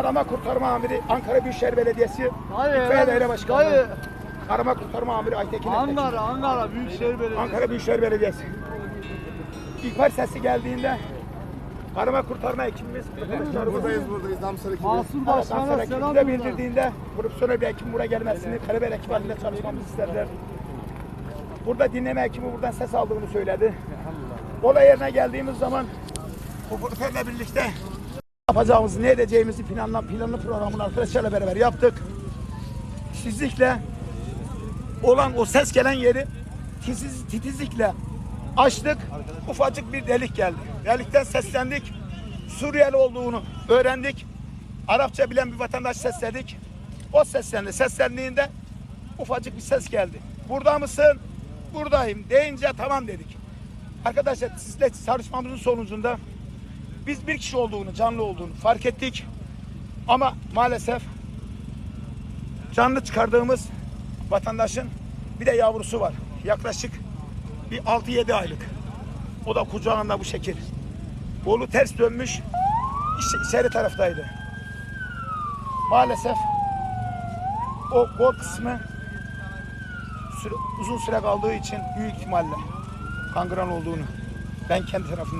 Arama Kurtarma Amiri Ankara Büyükşehir Belediyesi Hayır, İtfaiye Daire. Başkanı. Hayır. Arama Kurtarma Amiri Aytekin Ertekin. Ankara, Ankara Büyükşehir Belediyesi. Ankara Büyükşehir Belediyesi. İhbar sesi geldiğinde arama kurtarma ekibimiz arkadaşlarımız Buradayız buradayız Damsar ekibi. Mansur Başkan'a selam gönder. bildirdiğinde profesyonel bir ekibin buraya gelmesini, karabiber ekip halinde çalışmamızı istediler. Burada dinleme ekibi buradan ses aldığını söyledi. Olay yerine geldiğimiz zaman operatörle birlikte yapacağımızı, ne edeceğimizi planla, planlı programını arkadaşlarla beraber yaptık. Titizlikle olan o ses gelen yeri titiz, titizlikle açtık. Ufacık bir delik geldi. Delikten seslendik. Suriyeli olduğunu öğrendik. Arapça bilen bir vatandaş sesledik. O seslendi. Seslendiğinde ufacık bir ses geldi. Burada mısın? Buradayım deyince tamam dedik. Arkadaşlar sizle tartışmamızın sonucunda biz bir kişi olduğunu, canlı olduğunu fark ettik. Ama maalesef canlı çıkardığımız vatandaşın bir de yavrusu var. Yaklaşık bir 6-7 aylık. O da kucağında bu şekil. Kolu ters dönmüş. iç- içeri taraftaydı. Maalesef o kol kısmı süre- uzun süre kaldığı için büyük ihtimalle kangren olduğunu ben kendi tarafımdan